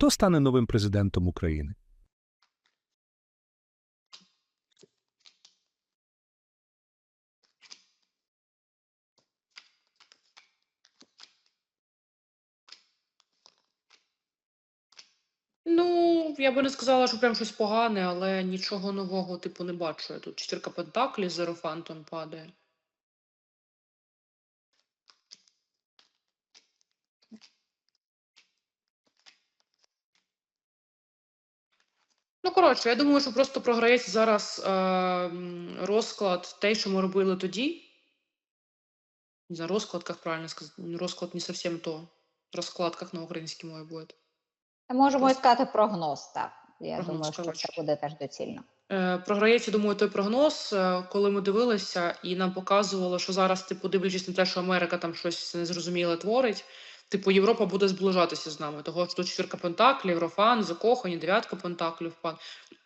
Хто стане новим президентом України? Ну, я би не сказала, що прям щось погане, але нічого нового, типу, не бачу. Я Тут четвірка пентаклів з ерофантом падає. Ну, коротше, я думаю, що просто програється зараз е, розклад те, що ми робили тоді. Не знаю, розклад, як правильно сказати. Ну, Розклад не зовсім то. Розклад, як на українській мові буде. Можемо і сказати прогноз, так. Я Прогноз, думаю, що коротше. це буде теж доцільно. Е, Програється, думаю, той прогноз, е, коли ми дивилися, і нам показувало, що зараз, типу, дивлячись на те, що Америка там щось незрозуміле творить, типу, Європа буде зближатися з нами. Того що тут четвірка пентаклів, Єврофан, закохані, дев'ятка пентаклів, пан.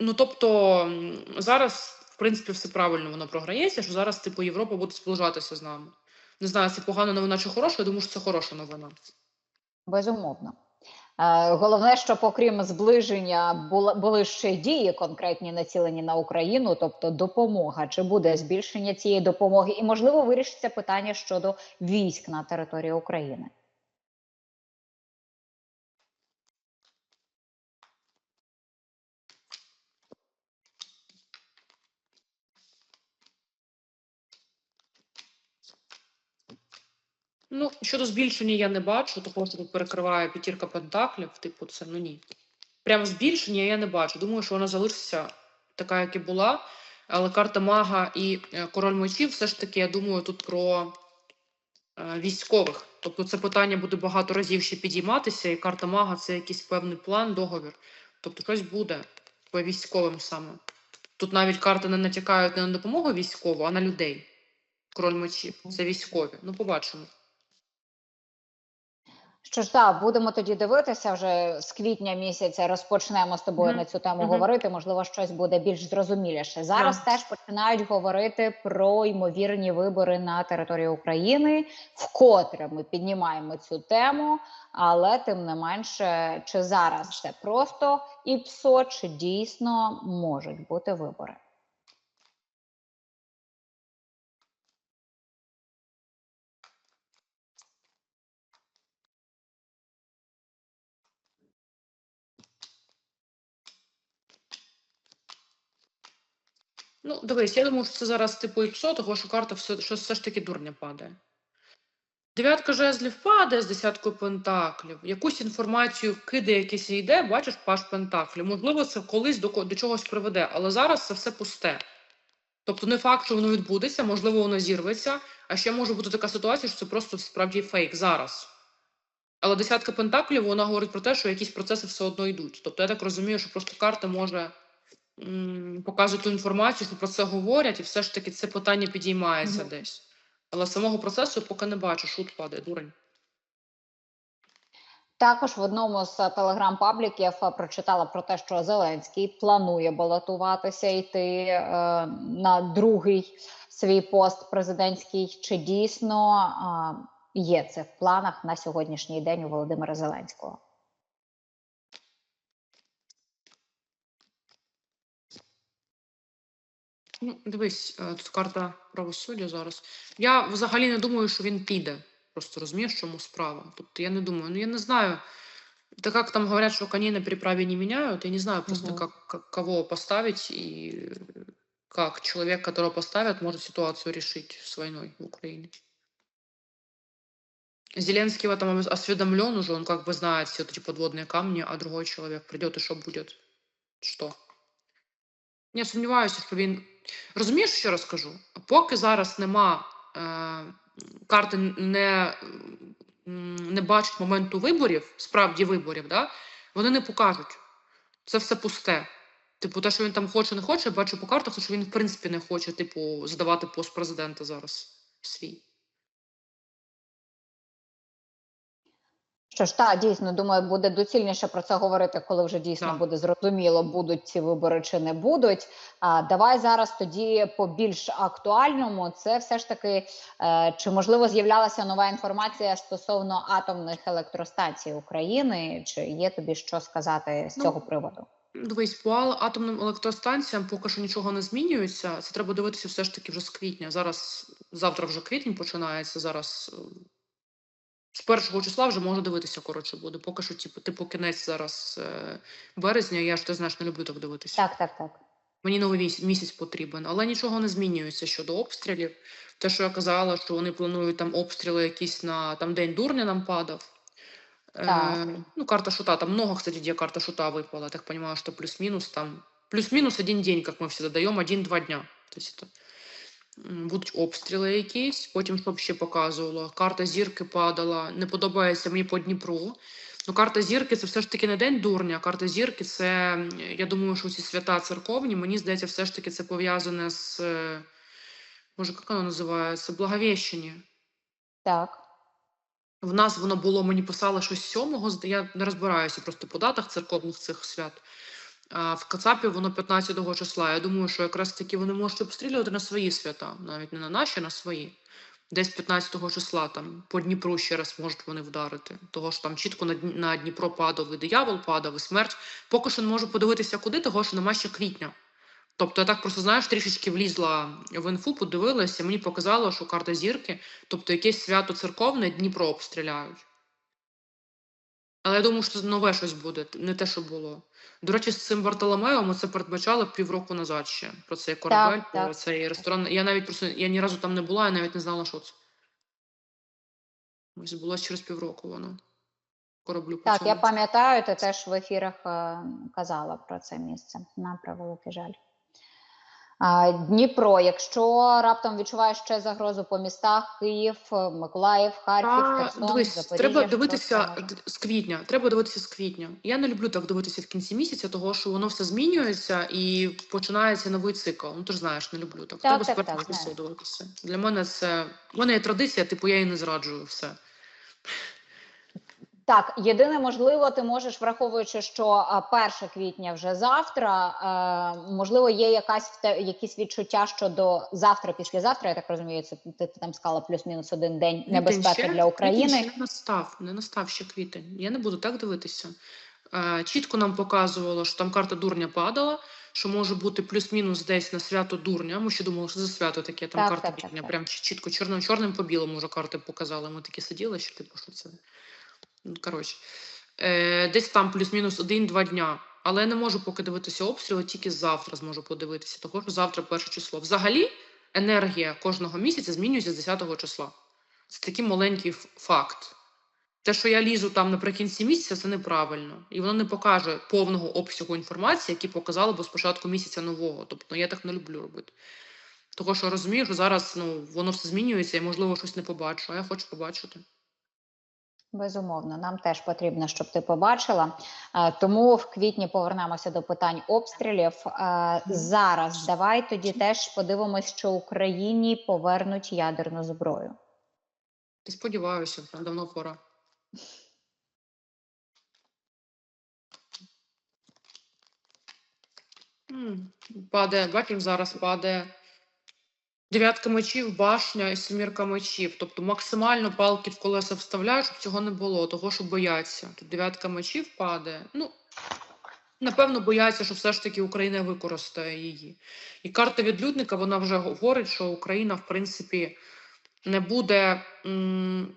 Ну тобто зараз, в принципі, все правильно воно програється, що зараз, типу, Європа буде зближатися з нами. Не знаю, це погана новина чи хороша, я думаю, що це хороша новина. Безумовно. Е, Головне, щоб окрім зближення були ще дії конкретні націлені на Україну, тобто допомога. Чи буде збільшення цієї допомоги? І можливо вирішиться питання щодо військ на території України. Ну, щодо збільшення я не бачу, того що тут перекриває п'ятірка пентаклів, типу, це ну ні. Прям збільшення я не бачу. Думаю, що вона залишиться така, як і була. Але карта мага і е, король мечів, все ж таки, я думаю, тут про е, військових. Тобто це питання буде багато разів ще підійматися, і карта мага це якийсь певний план, договір. Тобто щось буде по військовим саме. Тут навіть карти не натякають не на допомогу військову, а на людей. Король мечів. Це військові. Ну, побачимо. Що ж, так, будемо тоді дивитися вже з квітня місяця. Розпочнемо з тобою Мгм. на цю тему Мгм. говорити. Можливо, щось буде більш зрозуміліше. Зараз Да. теж починають говорити про ймовірні вибори на території України. Вкотре ми піднімаємо цю тему, але тим не менше, чи зараз це просто ІПСО, чи дійсно можуть бути вибори? Ну, дивись, я думаю, що це зараз типу іксо, того що карта все, що все ж таки дурня падає. Дев'ятка жезлів падає з десяткою пентаклів. Якусь інформацію кидає, якийсь йде, бачиш паш пентаклів. Можливо, це колись до, до чогось приведе, але зараз це все пусте. Тобто не факт, що воно відбудеться, можливо, воно зірветься, а ще може бути така ситуація, що це просто справді фейк зараз. Але десятка пентаклів вона говорить про те, що якісь процеси все одно йдуть. Тобто я так розумію, що просто карта може м, показує ту інформацію, що про це говорять, і все ж таки це питання підіймається Мгм. десь. Але самого процесу поки не бачу, шут падає, дурень. Також в одному з е, телеграм-пабліків е, прочитала про те, що Зеленський планує балотуватися йти е, на другий свій пост президентський. Чи дійсно е, є це в планах на сьогоднішній день у Володимира Зеленського? Ну, дивись, е, тут карта правосуддя зараз. Я взагалі не думаю, що він піде. Просто розумієш, в чому справа. Тобто я не думаю, ну я не знаю. Так как там говорят, что коней на переправе не меняют, я не знаю просто, Мгм. как, как- кого поставить и э, как человек, которого поставят, может ситуацию решить с войной в Украине. Зеленский в этом ос- осведомлен уже, он как бы знает все эти подводные камни, а другой человек придет и что будет? Что? Я сумніваюся, що він. Розумієш, що розкажу? Поки зараз нема е, карти не, не бачать моменту виборів, справді виборів, да? вони не покажуть. Це все пусте. Типу, те, що він там хоче, не хоче, бачу по картах, що він в принципі не хоче, типу, здавати пост президента зараз свій. Що ж, так, дійсно, думаю, буде доцільніше про це говорити, коли вже дійсно Так. буде зрозуміло, будуть ці вибори чи не будуть. А давай зараз тоді по більш актуальному. Це все ж таки, е, чи можливо з'являлася нова інформація стосовно атомних електростанцій України? Чи є тобі що сказати з Ну, цього приводу? Дивись, по атомним електростанціям поки що нічого не змінюється. Це треба дивитися все ж таки вже з квітня. Зараз, завтра вже квітень починається. Зараз з першого числа вже можна дивитися, коротше буде. Поки що, типу, типу кінець зараз е, березня. Я ж ти знаєш, не люблю так дивитися. Так, так, так. Мені новий місяць, місяць потрібен, але нічого не змінюється щодо обстрілів. Те, що я казала, що вони планують там обстріли якісь на там день дурня нам падав. Так. Е, ну, карта шута, там много, кстати, где карта шута выпала. Я так понимаю, что плюс-минус там. Плюс-минус один день, как мы всегда даем, один-два дня. То есть это м, будуть обстріли якісь. Потім що б ще показувало. Карта зірки падала. Не подобається мені по Дніпру. Ну, карта зірки це все ж таки не день дурня. Карта зірки це, я думаю, що ці свята церковні, мені здається, все ж таки це пов'язане з. е, Боже, як воно називається? Благовіщення. Так. В нас воно було, мені писали щось сьомого, я не розбираюся просто по датах церковних цих свят. В Кацапі воно 15-го числа. Я думаю, що якраз таки вони можуть обстрілювати на свої свята, навіть не на наші, а на свої. Десь 15 числа там по Дніпру ще раз можуть вони вдарити. Того ж там чітко на Дніпро падав і диявол падав, і смерть. Поки що не можу подивитися куди, того що нема ще квітня. Тобто я так просто знаєш, трішечки влізла в інфу, подивилася, мені показало, що карта зірки, тобто якесь свято церковне Дніпро обстріляють. Але я думаю, що нове щось буде, не те, що було. До речі, з цим Бартоломео ми це передбачали півроку назад ще. Про цей корабель, про так. цей ресторан. Я навіть просто я ні разу там не була, я навіть не знала, що це. Ось було через півроку воно. Кораблю Так, я пам'ятаю, ти теж в ефірах е, казала про це місце. На превеликий жаль. Дніпро, якщо раптом відчуваєш ще загрозу по містах Київ, е, Миколаїв, Харків, Херсон, дивись, Запоріжжя, треба дивитися з квітня. Треба дивитися з квітня. Я не люблю так дивитися в кінці місяця, того що воно все змінюється і починається новий цикл. Ну ти ж знаєш, не люблю так. Так, треба так, з так, дивитися. Для мене це в мене є традиція, типу я її не зраджую. Все. Так, єдине можливо, ти можеш, враховуючи, що а, 1 квітня вже завтра, можливо, є якась якісь відчуття щодо завтра, післязавтра. Я так розумію, це ти, ти там сказала плюс-мінус один день Квітень небезпеки ще- для України. ще не настав, не настав ще квітень. Я не буду так дивитися. Чітко нам показувало, що там карта дурня падала, що може бути плюс-мінус десь на свято дурня. Ми ще думали, що за свято таке, там Так, карта так, так, дурня. так. Прям чітко чорним, чорним по білому вже карти показали. Ми такі сиділи, що типу, що це. Ну, Коротше, е, десь там плюс-мінус один-два дня. Але я не можу поки дивитися обстріли, тільки завтра зможу подивитися. Того що завтра перше число. Взагалі, енергія кожного місяця змінюється з 10 числа. Це такий маленький факт. Те, що я лізу там наприкінці місяця, це неправильно. І воно не покаже повного обсягу інформації, який показало б спочатку місяця нового. Тобто ну, я так не люблю робити. Того, що розумію, що зараз ну, воно все змінюється і, можливо, щось не побачу, а я хочу побачити. Безумовно, нам теж потрібно, щоб ти побачила. Е, Тому в квітні повернемося до питань обстрілів. Е, Зараз давай тоді теж подивимось, що Україні повернуть ядерну зброю. Сподіваюся, давно пора. Падає, бачиш, зараз падає дев'ятка мечів, башня і семірка мечів. Тобто максимально палки в колеса вставляють, щоб цього не було, того, що бояться. Тут дев'ятка мечів падає. Ну, напевно, бояться, що все ж таки Україна використає її. І карта відлюдника, вона вже говорить, що Україна, в принципі, не буде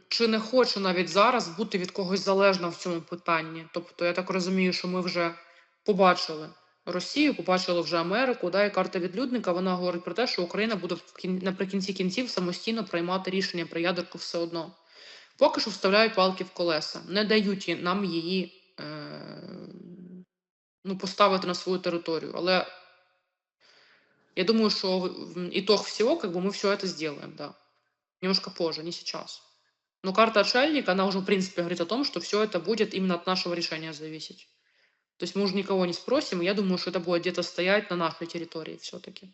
чи не хоче навіть зараз бути від когось залежна в цьому питанні. Тобто, я так розумію, що ми вже побачили Росію, побачили вже Америку. Да, і карта відлюдника вона говорить про те, що Україна буде в кін... наприкінці кінців самостійно приймати рішення про ядерку все одно. Поки що вставляють палки в колеса, не дають їй- нам її е... ну, поставити на свою територію. Але я думаю, что в- в- итог всего, как бы мы все это сделаем, да. Немножко позже, не сейчас. Но карта отшельника, она уже, в принципе, говорит о том, что все это будет именно от нашего решения зависеть. То есть мы уже никого не спросим, и я думаю, что это будет где-то стоять на нашей территории все-таки.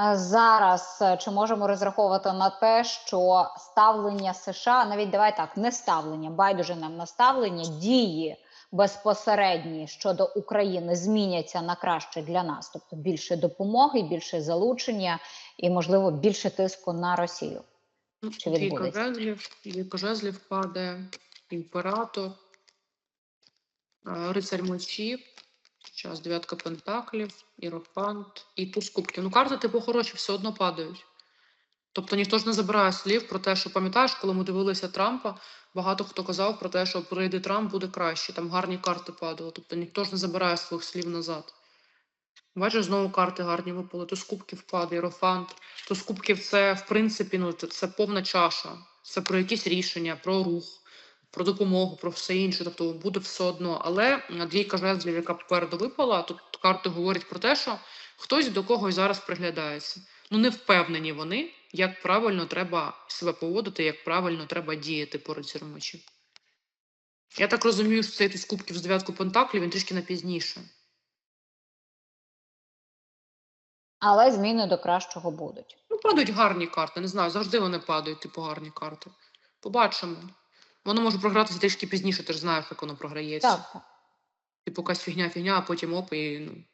Е, Зараз е, чи можемо розраховувати на те, що ставлення США, навіть давай так, не ставлення, байдуже нам на ставлення, дії безпосередні щодо України зміняться на краще для нас, тобто більше допомоги, більше залучення і, можливо, більше тиску на Росію. Ну, Чи Двійка відбудеться? двійка жезлів падає, імператор, рицарь мечів, зараз дев'ятка пентаклів, іерофант і туз кубків. Ну, карти, типу, хороші, все одно падають. Тобто ніхто ж не забирає слів про те, що пам'ятаєш, коли ми дивилися Трампа, багато хто казав про те, що прийде Трамп, буде краще. Там гарні карти падали. Тобто ніхто ж не забирає своїх слів назад. Бачиш, знову карти гарні випали. Туз кубків падає, іерофант. Туз кубків це, в принципі, ну, це повна чаша. Це про якісь рішення, про рух, про допомогу, про все інше. Тобто буде все одно. Але двійка жезлів, яка попереду випала, тут карти говорять про те, що хтось до когось зараз приглядається. Ну, не впевнені вони, як правильно треба себе поводити, як правильно треба діяти по рицарю. Я так розумію, що цей туз кубків з дев'ятку пентаклів, він трішки на пізніше. Але зміни до кращого будуть. Ну, падають гарні карти. Не знаю, завжди вони падають, типу, гарні карти. Побачимо. Воно може програтися трішки пізніше, ти ж знаєш, як воно програється. Так, так. Типу, якась фігня, фігня, а потім оп, і ну.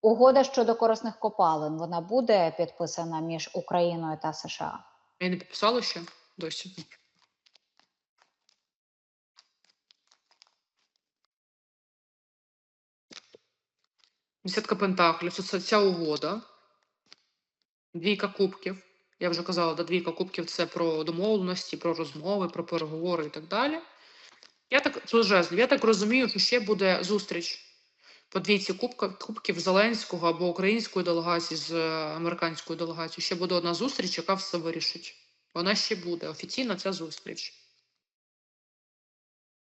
Угода щодо корисних копалин вона буде підписана між Україною та США. Я не підписала ще досі. Десятка пентаклів. Це ця- ця угода. Двійка кубків. Я вже казала, да, двійка кубків це про домовленості, про розмови, про переговори і так далі. Я так, жезлів. Я так розумію, що ще буде зустріч по двійці кубків, кубків Зеленського або української делегації з е, американською делегацією. Ще буде одна зустріч, яка все вирішить. Вона ще буде. Офіційна ця зустріч.